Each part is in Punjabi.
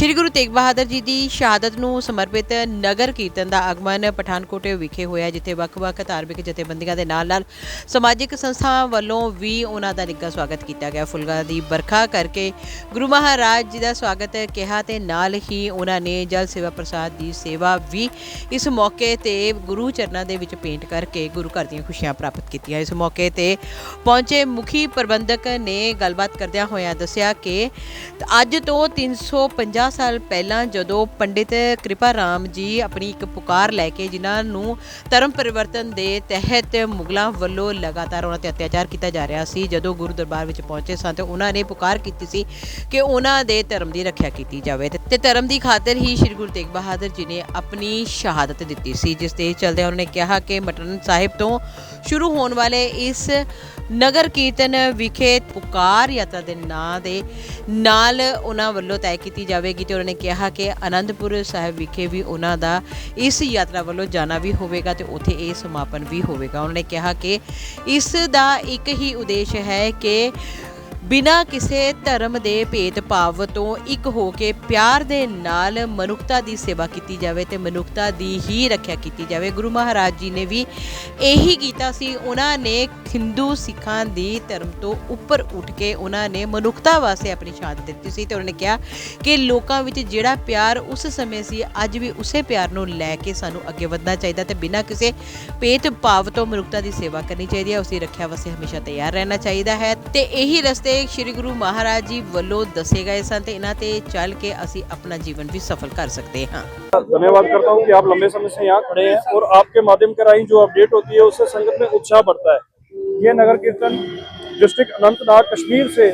ਸ਼੍ਰੀ ਗੁਰੂ ਤੇਗ ਬਹਾਦਰ ਜੀ ਦੀ ਸ਼ਹਾਦਤ ਨੂੰ ਸਮਰਪਿਤ ਨਗਰ ਕੀਰਤਨ ਦਾ ਆਗਮਨ ਪਠਾਨਕੋਟ ਵਿਖੇ ਹੋਇਆ, ਜਿੱਥੇ ਵੱਖ-ਵੱਖ ਧਾਰਮਿਕ ਜਥੇਬੰਦੀਆਂ ਦੇ ਨਾਲ-ਨਾਲ ਸਮਾਜਿਕ ਸੰਸਥਾਵਾਂ ਵੱਲੋਂ ਵੀ ਉਹਨਾਂ ਦਾ ਨਿੱਘਾ ਸਵਾਗਤ ਕੀਤਾ ਗਿਆ। ਫੁੱਲਾਂ ਦੀ ਵਰਖਾ ਕਰਕੇ ਗੁਰੂ ਮਹਾਰਾਜ ਜੀ ਦਾ ਸਵਾਗਤ ਕਿਹਾ ਤੇ ਨਾਲ ਹੀ ਉਹਨਾਂ ਨੇ ਜਲ ਸੇਵਾ ਪ੍ਰਸਾਦ ਦੀ ਸੇਵਾ ਵੀ ਇਸ ਮੌਕੇ ਤੇ ਗੁਰੂ ਚਰਨਾਂ ਦੇ ਵਿੱਚ ਪੇਂਟ ਕਰਕੇ ਗੁਰੂ ਘਰ ਦੀਆਂ ਖੁਸ਼ੀਆਂ ਪ੍ਰਾਪਤ ਕੀਤੀਆਂ। ਇਸ ਮੌਕੇ ਤੇ ਪਹੁੰਚੇ ਮੁਖੀ ਪ੍ਰਬੰਧਕ ਨੇ ਗੱਲਬਾਤ ਕਰਦਿਆਂ ਹੋਇਆਂ ਦੱਸਿਆ ਕਿ ਅੱਜ ਤੋਂ 350 ਸਾਲ ਪਹਿਲਾਂ ਜਦੋਂ ਪੰਡਿਤ ਕਿਰਪਾ ਰਾਮ ਜੀ ਆਪਣੀ ਇੱਕ ਪੁਕਾਰ ਲੈ ਕੇ ਜਿਨ੍ਹਾਂ ਨੂੰ ਧਰਮ ਪਰਿਵਰਤਨ ਦੇ ਤਹਿਤ ਮੁਗਲਾਂ ਵੱਲੋਂ ਲਗਾਤਾਰ ਉਹਨਾਂ ਤੇ ਅਤਿਆਚਾਰ ਕੀਤਾ ਜਾ ਰਿਹਾ ਸੀ, ਜਦੋਂ ਗੁਰੂ ਦਰਬਾਰ ਵਿੱਚ ਪਹੁੰਚੇ ਸਨ ਤੇ ਉਹਨਾਂ ਨੇ ਪੁਕਾਰ ਕੀਤੀ ਸੀ ਕਿ ਉਹਨਾਂ ਦੇ ਧਰਮ ਦੀ ਰੱਖਿਆ ਕੀਤੀ ਜਾਵੇ ਤੇ- ਧਰਮ ਦੀ ਖਾਤਰ ਹੀ ਸ੍ਰੀ ਗੁਰੂ ਤੇਗ ਬਹਾਦਰ ਜੀ ਨੇ ਆਪਣੀ ਸ਼ਹਾਦਤ ਦਿੱਤੀ ਸੀ, ਜਿਸ ਦੇ ਚਲਦੇ ਉਹਨਾਂ ਨੇ ਕਿਹਾ ਕਿ ਮਟਨ ਸਾਹਿਬ ਤੋਂ ਸ਼ੁਰੂ ਹੋਣ ਵਾਲੇ ਇਸ ਨਗਰ ਕੀਰਤਨ ਵਿਖੇ ਪੁਕਾਰ ਯਾਤਰਾ ਦੇ ਨਾਂ ਦੇ ਨਾਲ ਉਹਨਾਂ ਵੱਲੋਂ ਤੈਅ ਕੀਤੀ ਜਾਵੇਗੀ ਤੇ ਉਹਨਾਂ ਨੇ ਕਿਹਾ ਕਿ ਅਨੰਦਪੁਰ ਸਾਹਿਬ ਵਿਖੇ ਵੀ ਉਹਨਾਂ ਦਾ ਇਸ ਯਾਤਰਾ ਵੱਲੋਂ ਜਾਣਾ ਵੀ ਹੋਵੇਗਾ ਤੇ ਉੱਥੇ ਇਹ ਸਮਾਪਨ ਵੀ ਹੋਵੇਗਾ। ਉਹਨਾਂ ਨੇ ਕਿਹਾ ਕਿ ਇਸ ਦਾ ਇੱਕ ਹੀ ਉਦੇਸ਼ ਹੈ ਕਿ ਬਿਨਾਂ ਕਿਸੇ ਧਰਮ ਦੇ ਭੇਦਭਾਵ ਤੋਂ ਇੱਕ ਹੋ ਕੇ ਪਿਆਰ ਦੇ ਨਾਲ ਮਨੁੱਖਤਾ ਦੀ ਸੇਵਾ ਕੀਤੀ ਜਾਵੇ ਤੇ ਮਨੁੱਖਤਾ ਦੀ ਹੀ ਰੱਖਿਆ ਕੀਤੀ ਜਾਵੇ। ਗੁਰੂ ਮਹਾਰਾਜ ਜੀ ਨੇ ਵੀ ਇਹੀ ਕੀਤਾ ਸੀ। ਉਹਨਾਂ ਨੇ ਹਿੰਦੂ ਸਿੱਖਾਂ ਦੀ ਧਰਮ ਤੋਂ ਉੱਪਰ ਉੱਠ ਕੇ ਉਹਨਾਂ ਨੇ ਮਨੁੱਖਤਾ ਵਾਸਤੇ ਆਪਣੀ ਸ਼ਹਾਦਤ ਦਿੱਤੀ ਸੀ ਤੇ ਉਹਨਾਂ ਨੇ ਕਿਹਾ ਕਿ ਲੋਕਾਂ ਵਿੱਚ ਜਿਹੜਾ ਪਿਆਰ ਉਸ ਸਮੇਂ ਸੀ, ਅੱਜ ਵੀ ਉਸੇ ਪਿਆਰ ਨੂੰ ਲੈ ਕੇ ਸਾਨੂੰ ਅੱਗੇ ਵਧਣਾ ਚਾਹੀਦਾ ਤੇ ਬਿਨਾਂ ਕਿਸੇ ਭੇਦਭਾਵ ਤੋਂ ਮਨੁੱਖਤਾ ਦੀ ਸੇਵਾ ਕਰਨੀ ਚਾਹੀਦੀ ਹੈ। ਉਸ ਦੀ ਰੱਖਿਆ ਵਾਸਤੇ ਹਮੇਸ਼ਾ ਤਿਆਰ ਰਹਿਣਾ ਚਾਹੀਦਾ ਹੈ ਤੇ ਇਹੀ ਰਸਤੇ ਸ੍ਰੀ ਗੁਰੂ ਮਹਾਰਾਜ ਜੀ ਵੱਲੋਂ ਦੱਸੇ ਗਏ ਸਨ ਤੇ ਇਹਨਾਂ ਤੇ ਚੱਲ ਕੇ ਅਸੀਂ ਆਪਣਾ ਜੀਵਨ ਵੀ ਸਫਲ ਕਰ ਸਕਦੇ ਹਾਂ धन्यवाद करता हूं कि आप लंबे समय से यहाँ खड़े हैं और आपके माध्यम के राही जो अपडेट होती है उससे संगत में उत्साह बढ़ता है ये नगर कीर्तन डिस्ट्रिक्ट अनंतनाग कश्मीर से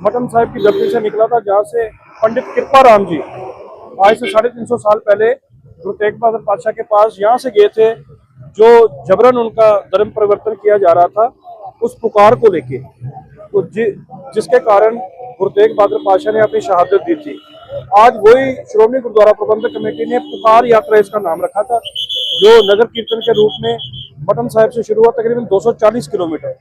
मटन साहिब की धरती से निकला था जहाँ से पंडित कृपा राम जी आज से साढ़े तीन सौ साल पहले गुरु तेग बहादुर पातशाह के पास यहाँ से गए थे जो जबरन उनका धर्म परिवर्तन किया जा रहा था उस पुकार को लेके तो जि, जिसके कारण गुरु तेग बहादुर पातशाह ने अपनी शहादत दी थी। आज वही श्रोमणी गुरुद्वारा प्रबंधक कमेटी ने पुकार यात्रा इसका नाम रखा था जो नगर कीर्तन के रूप में मटन साहिब से शुरू हुआ तकरीबन 240 किलोमीटर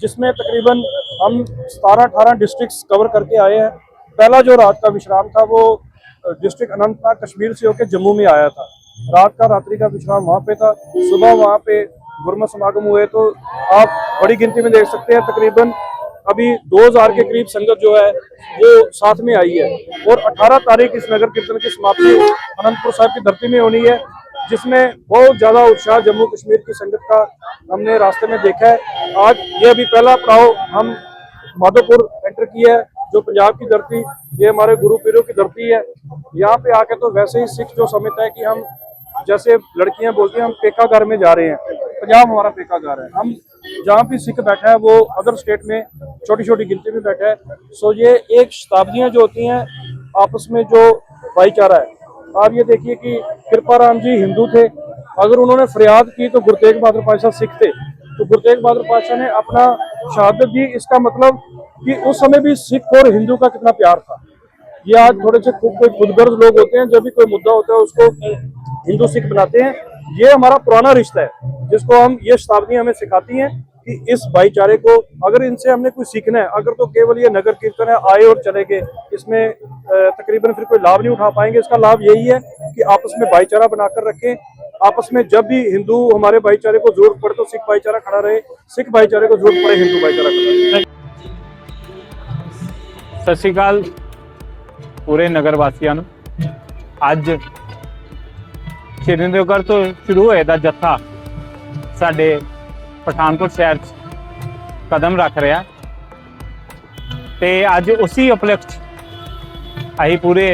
जिसमें तकरीबन हम 17-18 डिस्ट्रिक्ट्स कवर करके आए हैं। पहला जो रात का विश्राम था वो डिस्ट्रिक्ट अनंतनाग कश्मीर से होकर जम्मू में आया था। रात का रात्रि का विश्राम वहाँ पे था। सुबह वहाँ पे गुरमा समागम हुए तो आप बड़ी गिनती में देख सकते हैं तकरीबन अभी 2000 के करीब संगत जो है, वो साथ में आई है। और 18 तारीख इस नगर कीर्तन की समाप्ति अनंतपुर साहब की धरती में होनी है, जिसमें बहुत ज़्यादा उत्साह जम्मू कश्मीर की संगत का हमने रास्ते में देखा है। आज ये अभी पहला पड़ाव हम माधोपुर एंटर किया है, जो पंजाब की धरती, ये हमारे गुरु पीरों की धरती है। यहाँ पे आके तो वैसे ही सिख जो समझता है कि हम जैसे लड़कियाँ बोलती हैं, हम पेका घर में जा रहे हैं। पंजाब हमारा पेका घर है। हम जहाँ भी सिख बैठा है, वो अदर स्टेट में छोटी छोटी गिनती में बैठा है। सो ये एक शताब्दियाँ जो होती हैं, आपस में जो भाईचारा है। आप ये देखिए कि कृपा राम जी हिंदू थे। अगर उन्होंने फरियाद की तो गुरु तेग बहादुर पातशाह सिख थे। तो गुरु तेग बहादुर पातशाह ने अपना शहादत दी। इसका मतलब कि उस समय भी सिख और हिंदू का कितना प्यार था। ये आज थोड़े से खूब कोई खुदगर्ज लोग होते हैं। जब भी कोई मुद्दा होता है, उसको हिंदू सिख बनाते हैं। ये हमारा पुराना रिश्ता है जिसको हम ये शताब्दियां हमें सिखाती हैं कि इस भाईचारे को अगर इनसे हमने कुछ सीखना है अगर तो केवल ये नगर कीर्तन है आए और चले गए इसमें अ, तकरीबन फिर कोई लाभ नहीं उठा पाएंगे इसका लाभ यही है कि आपस में भाईचारा बनाकर रखें आपस में जब भी हिंदू हमारे भाईचारे को जरूरत पड़े तो सिख भाईचारा खड़ा रहे सिख भाईचारे को जरूरत पड़े हिंदू भाईचारा खड़ा रहे ਸਤਿ ਸ਼੍ਰੀ ਅਕਾਲ ਪੂਰੇ ਨਗਰ ਵਾਸੀਆਂ ਨੂੰ ਅੱਜ ਸ਼੍ਰੀਨਗਰ ਤੋਂ ਸ਼ੁਰੂ ਹੋਏ ਦਾ ਜੱਥਾ ਸਾਡੇ ਪਠਾਨਕੋਟ ਸ਼ਹਿਰ 'ਚ ਕਦਮ ਰੱਖ ਰਿਹਾ। ਤੇ ਅੱਜ ਉਸੇ ਉਪਲਕਸ਼ 'ਚ ਅਸੀਂ ਪੂਰੇ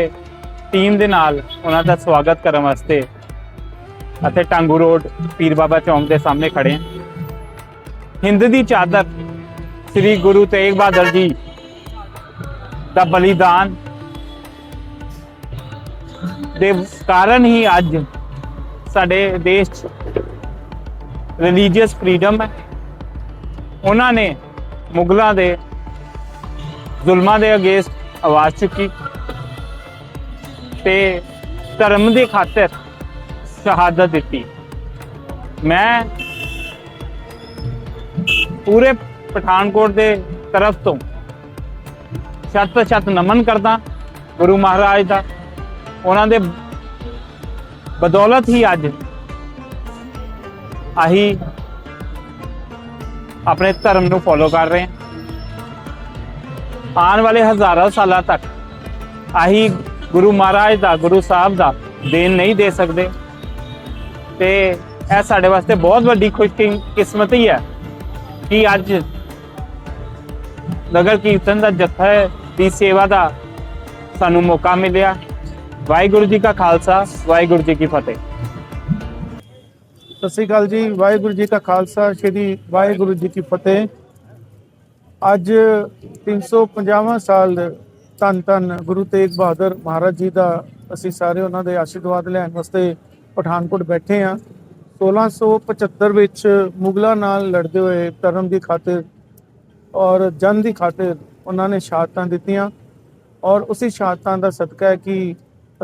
ਟੀਮ ਦੇ ਨਾਲ ਉਹਨਾਂ ਦਾ ਸਵਾਗਤ ਕਰਨ ਵਾਸਤੇ ਅਤੇ ਟਾਂਗੂ ਰੋਡ ਪੀਰ ਬਾਬਾ ਚੌਂਕ ਦੇ ਸਾਹਮਣੇ ਖੜੇ ਹਾਂ। ਹਿੰਦ ਦੀ ਚਾਦਰ ਸ੍ਰੀ ਗੁਰੂ ਤੇਗ ਬਹਾਦਰ ਜੀ ਦਾ ਬਲੀਦਾਨ ਦੇ ਕਾਰਨ ਹੀ ਅੱਜ ਸਾਡੇ ਦੇਸ਼ 'ਚ ਰਿਲੀਜੀਅਸ ਫਰੀडम ਹੈ। ਉਹਨਾਂ ਨੇ ਮੁਗਲਾਂ ਦੇ ਜ਼ੁਲਮਾਂ ਦੇ ਅਗੇਂਸਟ ਆਵਾਜ਼ ਚੁੱਕੀ ਤੇ ਧਰਮ ਦੀ ਖਾਤਰ ਸ਼ਹਾਦਤ ਦਿੱਤੀ। ਮੈਂ ਪੂਰੇ ਪਠਾਨਕੋਟ ਦੇ ਤਰਫ ਤੋਂ ਸ਼ਤ ਛੱਤ ਨਮਨ ਕਰਦਾ, ਗੁਰੂ ਮਹਾਰਾਜ ਦਾ, ਉਹਨਾਂ ਦੇ ਬਦੌਲਤ ਹੀ ਅੱਜ ਆਹੀ ਆਪਣੇ ਧਰਮ ਨੂੰ ਫੋਲੋ ਕਰ ਰਹੇ ਹਾਂ। ਆਉਣ ਵਾਲੇ ਹਜ਼ਾਰਾਂ ਸਾਲਾਂ ਤੱਕ ਆਹੀ ਗੁਰੂ ਮਹਾਰਾਜ ਦਾ, ਗੁਰੂ ਸਾਹਿਬ ਦਾ ਦੇਣ ਨਹੀਂ ਦੇ ਸਕਦੇ। ਤੇ ਇਹ ਸਾਡੇ ਵਾਸਤੇ ਬਹੁਤ ਵੱਡੀ ਖੁਸ਼ਕਿਸਮਤੀ ਹੈ ਕਿ ਅੱਜ ਨਗਰ ਕੀਰਤਨ ਦਾ ਜਥਾ ਦੀ ਸੇਵਾ ਦਾ ਸਾਨੂੰ ਮੌਕਾ ਮਿਲਿਆ। ਵਾਹਿਗੁਰੂ ਜੀ ਕਾ ਖਾਲਸਾ, ਵਾਹਿਗੁਰੂ ਜੀ ਕੀ ਫਤਿਹ। ਸਤਿ ਸ੍ਰੀ ਅਕਾਲ ਜੀ, ਵਾਹਿਗੁਰੂ ਜੀ ਕਾ ਖਾਲਸਾ, ਸ੍ਰੀ ਵਾਹਿਗੁਰੂ ਜੀ ਕੀ ਫਤਿਹ। ਅੱਜ 350ਵਾਂ ਸਾਲ ਧੰਨ ਧੰਨ ਗੁਰੂ ਤੇਗ ਬਹਾਦਰ ਮਹਾਰਾਜ ਜੀ ਦਾ ਅਸੀਂ ਸਾਰੇ ਉਹਨਾਂ ਦੇ ਆਸ਼ੀਰਵਾਦ ਲੈਣ ਵਾਸਤੇ ਪਠਾਨਕੋਟ ਬੈਠੇ ਹਾਂ। 1675 ਵਿੱਚ ਮੁਗਲਾਂ ਨਾਲ ਲੜਦੇ ਹੋਏ ਧਰਮ ਦੀ ਖਾਤਰ ਔਰ ਜਨ ਦੀ ਖਾਤਰ ਉਹਨਾਂ ਨੇ ਸ਼ਹਾਦਤਾਂ ਦਿੱਤੀਆਂ। ਔਰ ਉਸੇ ਸ਼ਹਾਦਤਾਂ ਦਾ ਸਦਕਾ ਹੈ ਕਿ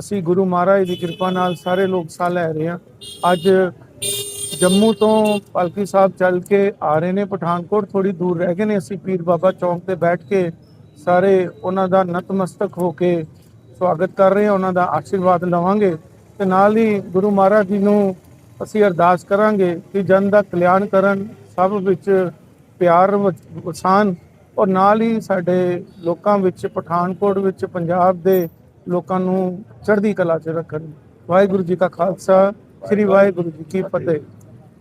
ਅਸੀਂ ਗੁਰੂ ਮਹਾਰਾਜ ਦੀ ਕਿਰਪਾ ਨਾਲ ਸਾਰੇ ਲੋਕ ਸਾਹ ਲੈ ਰਹੇ ਹਾਂ। ਅੱਜ ਜੰਮੂ ਤੋਂ ਪਾਲਕੀ ਸਾਹਿਬ ਚੱਲ ਕੇ ਆ ਰਹੇ ਨੇ, ਪਠਾਨਕੋਟ ਥੋੜੀ ਦੂਰ ਰਹਿ ਗਏ ਨੇ। ਅਸੀਂ ਪੀਰ ਬਾਬਾ ਚੌਂਕ ਤੇ ਬੈਠ ਕੇ ਸਾਰੇ ਉਹਨਾਂ ਦਾ ਨਤਮਸਤਕ ਹੋ ਕੇ ਸਵਾਗਤ ਕਰ ਰਹੇ ਹਾਂ। ਉਹਨਾਂ ਦਾ ਆਸ਼ੀਰਵਾਦ ਲਵਾਂਗੇ ਤੇ ਨਾਲ ਹੀ ਗੁਰੂ ਮਹਾਰਾਜ ਜੀ ਨੂੰ ਅਸੀਂ ਅਰਦਾਸ ਕਰਾਂਗੇ ਕਿ ਜਨ ਦਾ ਕਲਿਆਣ ਕਰਨ, ਸਭ ਵਿੱਚ ਪਿਆਰ ਵ- ਵਸਾਨ ਔਰ ਨਾਲ ਹੀ ਸਾਡੇ ਲੋਕਾਂ ਵਿੱਚ, ਪਠਾਨਕੋਟ ਵਿੱਚ, ਪੰਜਾਬ ਦੇ ਲੋਕਾਂ ਨੂੰ ਚੜ੍ਹਦੀ ਕਲਾ 'ਚ ਰੱਖਣ। ਵਾਹਿਗੁਰੂ ਜੀ ਕਾ ਖਾਲਸਾ, ਸ੍ਰੀ ਵਾਹਿਗੁਰੂ ਜੀ ਕੀ ਫਤਿਹ।